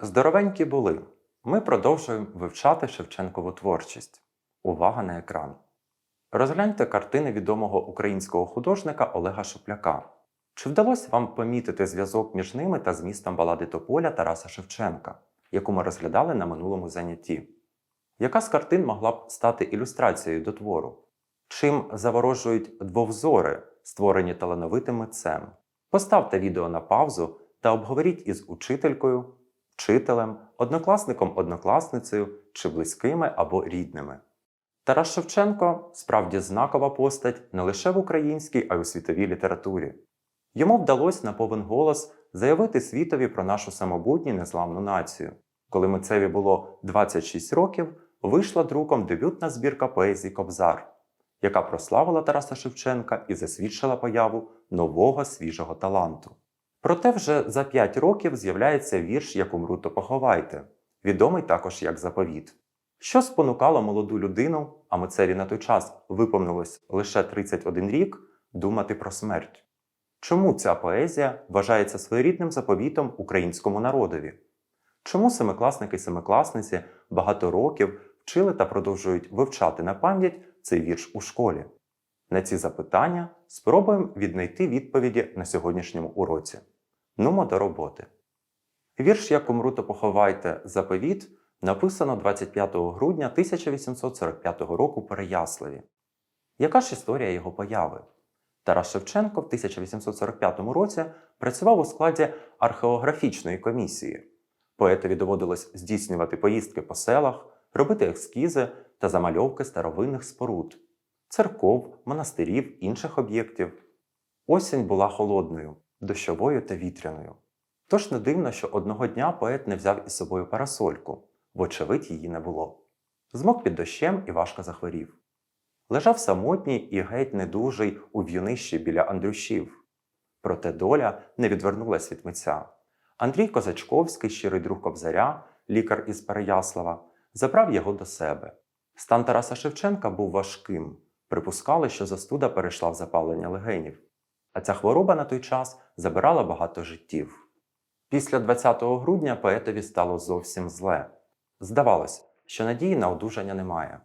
Здоровенькі були. Ми продовжуємо вивчати Шевченкову творчість. Увага на екран. Розгляньте картини відомого українського художника Олега Шупляка. Чи вдалося вам помітити зв'язок між ними та змістом балади Тополя Тараса Шевченка, яку ми розглядали на минулому занятті? Яка з картин могла б стати ілюстрацією до твору? Чим заворожують двовзори, створені талановитим митцем? Поставте відео на паузу та обговоріть із учителькою, вчителем, однокласником, однокласницею чи близькими або рідними. Тарас Шевченко справді знакова постать не лише в українській, а й у світовій літературі. Йому вдалося на повен голос заявити світові про нашу самобутню незламну націю. Коли митцеві було 26 років, вийшла друком дебютна збірка поезії Кобзар, яка прославила Тараса Шевченка і засвідчила появу нового свіжого таланту. Проте вже за 5 років з'являється вірш Як умру, то поховайте, відомий також як заповіт. Що спонукало молоду людину, а митцеві на той час виповнилось лише 31 рік, думати про смерть? Чому ця поезія вважається своєрідним заповітом українському народові? Чому семикласники і семикласниці багато років вчили та продовжують вивчати на пам'ять цей вірш у школі? На ці запитання спробуємо віднайти відповіді на сьогоднішньому уроці. Нумо до роботи. Вірш Як умру, поховайте заповіт написано 25 грудня 1845 року Переяславі. Яка ж історія його появи? Тарас Шевченко в 1845 році працював у складі археографічної комісії. Поетові доводилось здійснювати поїздки по селах, робити ескізи та замальовки старовинних споруд, церков, монастирів, інших об'єктів. Осінь була холодною, дощовою та вітряною. Тож не дивно, що одного дня поет не взяв із собою парасольку, вочевидь її не було. Змок під дощем і важко захворів. Лежав самотній і геть недужий у в'юнищі біля Андрющів. Проте доля не відвернулась від митця. Андрій Козачковський, щирий друг Кобзаря, лікар із Переяслава, забрав його до себе. Стан Тараса Шевченка був важким. Припускали, що застуда перейшла в запалення легенів. А ця хвороба на той час забирала багато життів. Після 20 грудня поетові стало зовсім зле. Здавалось, що надії на одужання немає.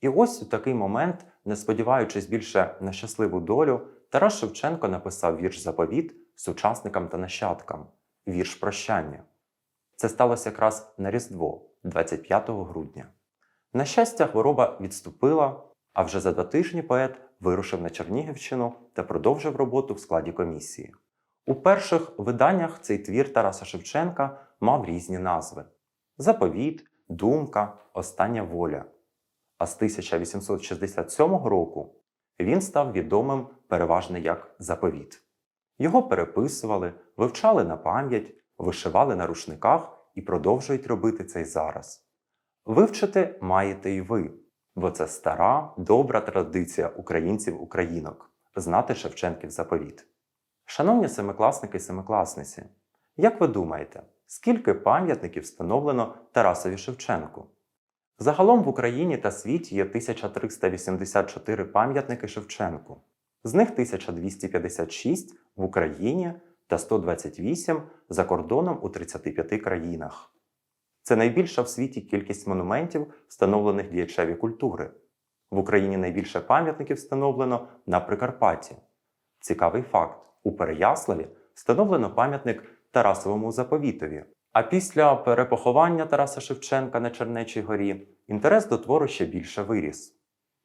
І ось у такий момент, не сподіваючись більше на щасливу долю, Тарас Шевченко написав вірш заповіт сучасникам та нащадкам вірш прощання. Це сталося якраз на Різдво, 25 грудня. На щастя, хвороба відступила, а вже за два тижні поет вирушив на Чернігівщину та продовжив роботу в складі комісії. У перших виданнях цей твір Тараса Шевченка мав різні назви: Заповіт, Думка, Остання воля. А з 1867 року він став відомим переважно як заповіт. Його переписували, вивчали на пам'ять, вишивали на рушниках і продовжують робити це й зараз. Вивчити маєте й ви, бо це стара, добра традиція українців-українок знати Шевченків заповіт. Шановні семикласники і семикласниці, як ви думаєте, скільки пам'ятників встановлено Тарасові Шевченку? Загалом в Україні та світі є 1384 пам'ятники Шевченку, з них 1256 в Україні та 128 за кордоном у 35 країнах. Це найбільша в світі кількість монументів, встановлених діячеві культури. В Україні найбільше пам'ятників встановлено на Прикарпатті. Цікавий факт: у Переяславі встановлено пам'ятник Тарасовому заповітові. А після перепоховання Тараса Шевченка на Чернечій горі інтерес до твору ще більше виріс.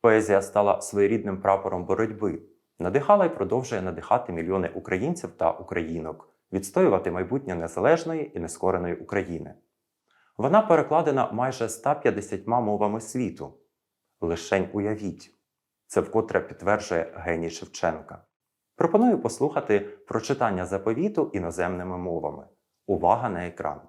Поезія стала своєрідним прапором боротьби, надихала і продовжує надихати мільйони українців та українок, відстоювати майбутнє незалежної і нескореної України. Вона перекладена майже 150 мовами світу. Лишень уявіть, це вкотре підтверджує геній Шевченка. Пропоную послухати прочитання заповіту іноземними мовами. Увага на екран.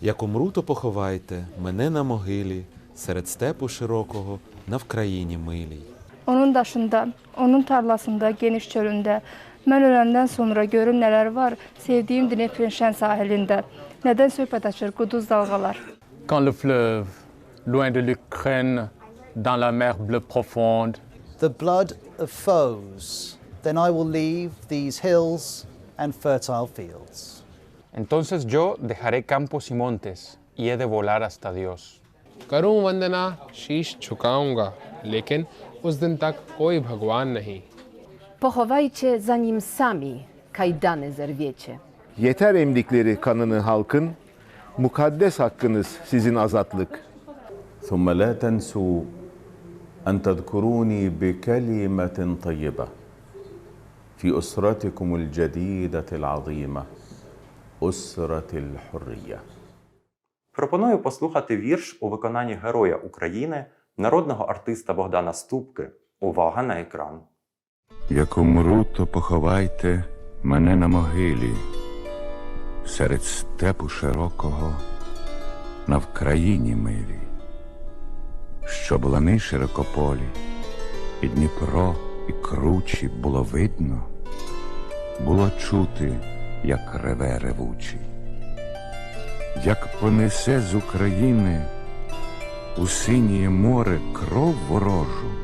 Як умру, то поховайте мене на могилі, серед степу широкого, на Вкраїні милій. Onun daşında, onun tarlasında, geniş çölünde. Mən öləndən sonra görüm nələr var sevdiyim Dneprin şən sahilində. Nədən söhbət açır quduz dalğalar. Quand le fleuve, loin de l'Ukraine, dans la mer bleue profonde, the blood of foes, then I will leave these hills and fertile fields. Entonces yo dejaré campos y montes y he de volar hasta Dios. करूं वंदना शीश झुकाऊंगा लेकिन उस दिन तक कोई भगवान नहीं Pochowajcie zanim sami kajdany zerwiecie. Yeter emdikleri kanını halkın, mukaddes hakkınız sizin azatlık. ثم لا تنسوا ان تذكروني بكلمه طيبه في اسرتكم الجديده العظيمه اسره الحريه Пропоную послухати вірш у виконанні Героя України, народного артиста Богдана Ступки. Увага на екран. Як умру, то поховайте мене на могилі, серед степу широкого, на Вкраїні милій, щоб лани широкополі, і Дніпро, і кручі було видно, було чути, як реве ревучий. Як понесе з України у синє море кров ворожу,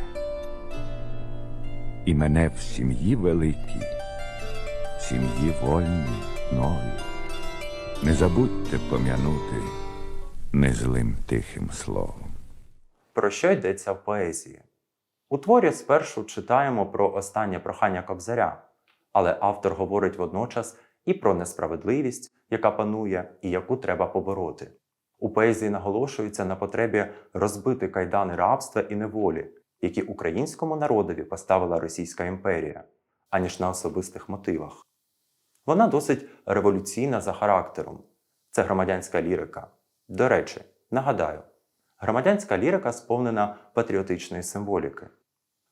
і мене в сім'ї великій, сім'ї вольній, новій. Не забудьте пом'янути незлим тихим словом. Про що йдеться в поезії? У творі спершу читаємо про останнє прохання Кобзаря, але автор говорить водночас і про несправедливість, яка панує і яку треба побороти. У поезії наголошується на потребі розбити кайдани рабства і неволі, які українському народові поставила Російська імперія, аніж на особистих мотивах. Вона досить революційна за характером. Це громадянська лірика. До речі, нагадаю, громадянська лірика сповнена патріотичної символіки.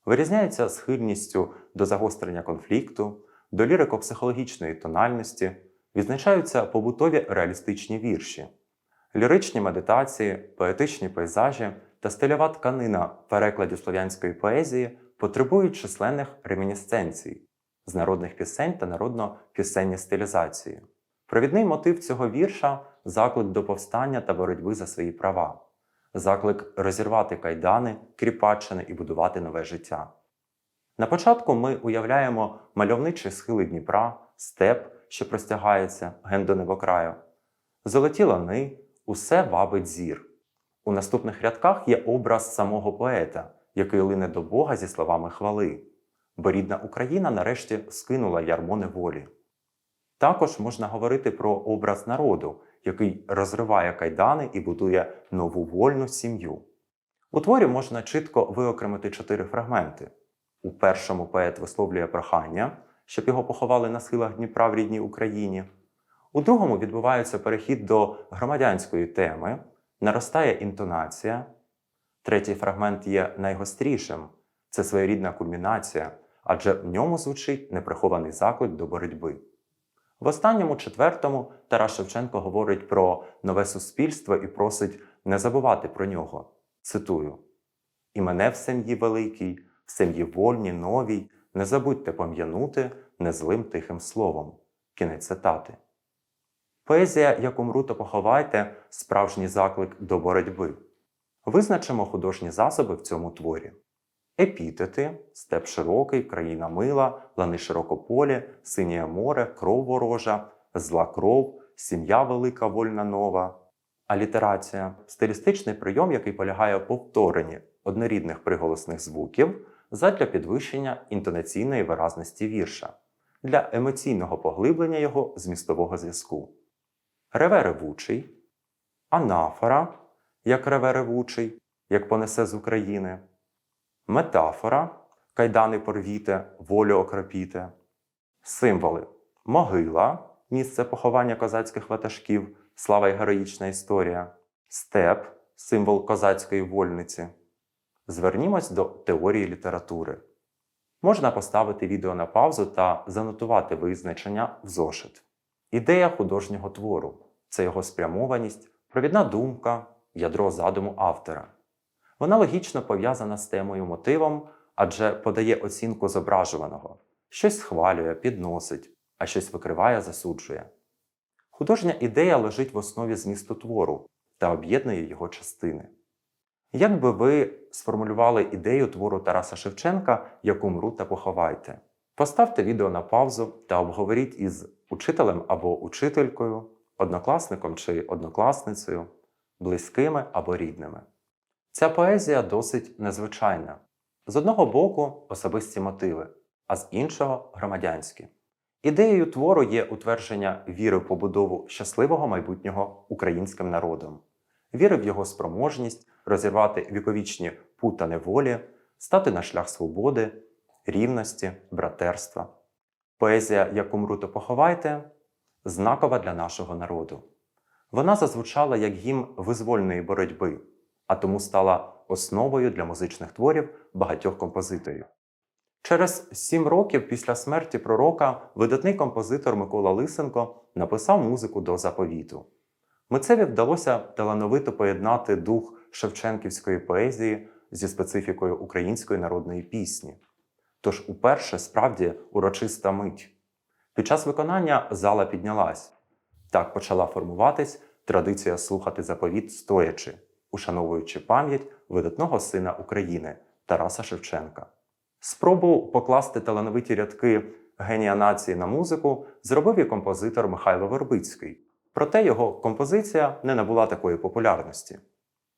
Вирізняється схильністю до загострення конфлікту, до лірико-психологічної тональності, відзначаються побутові реалістичні вірші, ліричні медитації, поетичні пейзажі та стильова тканина в перекладі слов'янської поезії потребують численних ремінісценцій з народних пісень та народно-пісенні стилізації. Провідний мотив цього вірша заклик до повстання та боротьби за свої права, заклик розірвати кайдани, кріпаччини і будувати нове життя. На початку ми уявляємо мальовничі схили Дніпра, степ, що простягається ген до небокраю, золоті лани, усе вабить зір. У наступних рядках є образ самого поета, який лине до Бога зі словами хвали, бо рідна Україна нарешті скинула ярмо неволі. Також можна говорити про образ народу, який розриває кайдани і будує нову вольну сім'ю. У творі можна чітко виокремити чотири фрагменти. У першому поет висловлює прохання, щоб його поховали на схилах Дніпра в рідній Україні. У другому відбувається перехід до громадянської теми, наростає інтонація. Третій фрагмент є найгострішим це своєрідна кульмінація, адже в ньому звучить неприхований заклик до боротьби. В останньому четвертому Тарас Шевченко говорить про нове суспільство і просить не забувати про нього. Цитую: І мене в сім'ї великій, в сім'ї вольній, новій, не забудьте пом'янути незлим тихим словом. Кінець цитати. Поезія «Як умру, то поховайте справжній заклик до боротьби. Визначимо художні засоби в цьому творі. Епітети, степ широкий, країна мила, лани широкополі, синє море, кров ворожа, зла кров, сім'я велика, вольна нова. Алітерація стилістичний прийом, який полягає в повторенні однорідних приголосних звуків задля підвищення інтонаційної виразності вірша, для емоційного поглиблення його змістового зв'язку. Реве ревучий, анафора, як реве ревучий, як понесе з України, метафора, кайдани порвіте, волю окропіте, символи могила, місце поховання козацьких ватажків, слава й героїчна історія, степ, символ козацької вольниці. Звернімось до теорії літератури. Можна поставити відео на паузу та занотувати визначення в зошит. Ідея художнього твору це його спрямованість, провідна думка, ядро задуму автора. Вона логічно пов'язана з темою мотивом, адже подає оцінку зображуваного, щось схвалює, підносить, а щось викриває, засуджує. Художня ідея лежить в основі змісту твору та об'єднує його частини. Як би ви сформулювали ідею твору Тараса Шевченка «Як умру та поховайте? Поставте відео на паузу та обговоріть із учителем або учителькою, однокласником чи однокласницею, близькими або рідними. Ця поезія досить незвичайна. З одного боку особисті мотиви, а з іншого громадянські. Ідеєю твору є утвердження віри в побудову щасливого майбутнього українським народом, віри в його спроможність розірвати віковічні пута неволі, стати на шлях свободи, рівності, братерства. Поезія «Як умру, то поховайте знакова для нашого народу. Вона зазвучала як гімн визвольної боротьби, а тому стала основою для музичних творів багатьох композиторів. Через сім років після смерті пророка видатний композитор Микола Лисенко написав музику до заповіту. Митцеві вдалося талановито поєднати дух шевченківської поезії зі специфікою української народної пісні. Тож уперше справді урочиста мить. Під час виконання зала піднялась. Так почала формуватись традиція слухати заповіт стоячи, ушановуючи пам'ять видатного сина України Тараса Шевченка. Спробу покласти талановиті рядки генія нації на музику зробив і композитор Михайло Вербицький. Проте його композиція не набула такої популярності.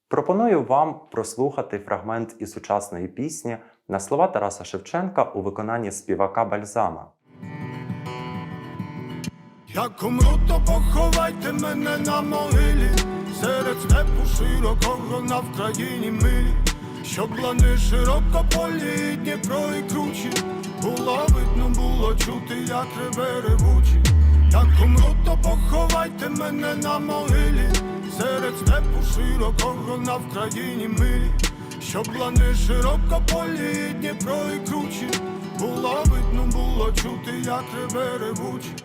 Пропоную вам прослухати фрагмент із сучасної пісні на слова Тараса Шевченка у виконанні співака Бальзама. Як умру, то поховайте мене на могилі, серед степу широкого на Вкраїні милі, щоб лани широкополі, Дніпро і кручі, було видно, було чути, як реве ревучі. Як умру, то поховайте мене на могилі, серед степу широкого на Вкраїні милі, щоб лани широкополі, Дніпро і кручі, було видно, було чути, як реве ревучі.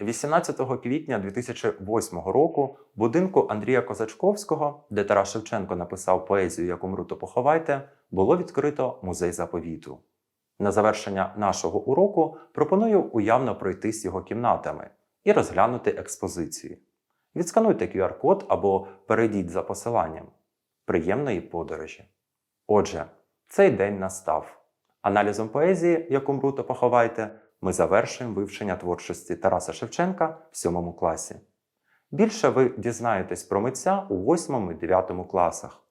18 квітня 2008 року в будинку Андрія Козачковського, де Тарас Шевченко написав поезію «Як умру, то поховайте, було відкрито музей заповіту. На завершення нашого уроку пропоную уявно пройтись його кімнатами і розглянути експозиції. Відскануйте QR-код або перейдіть за посиланням. Приємної подорожі! Отже, цей день настав. Аналізом поезії «Як умру, то поховайте ми завершуємо вивчення творчості Тараса Шевченка в 7 класі. Більше ви дізнаєтесь про митця у 8 і 9 класах.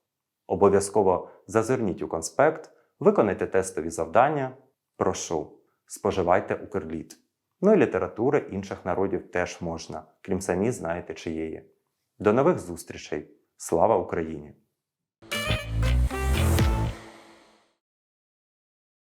Обов'язково зазирніть у конспект, виконайте тестові завдання. Прошу, споживайте укрліт. Ну і літератури інших народів теж можна, крім самі знаєте чиєї. До нових зустрічей! Слава Україні!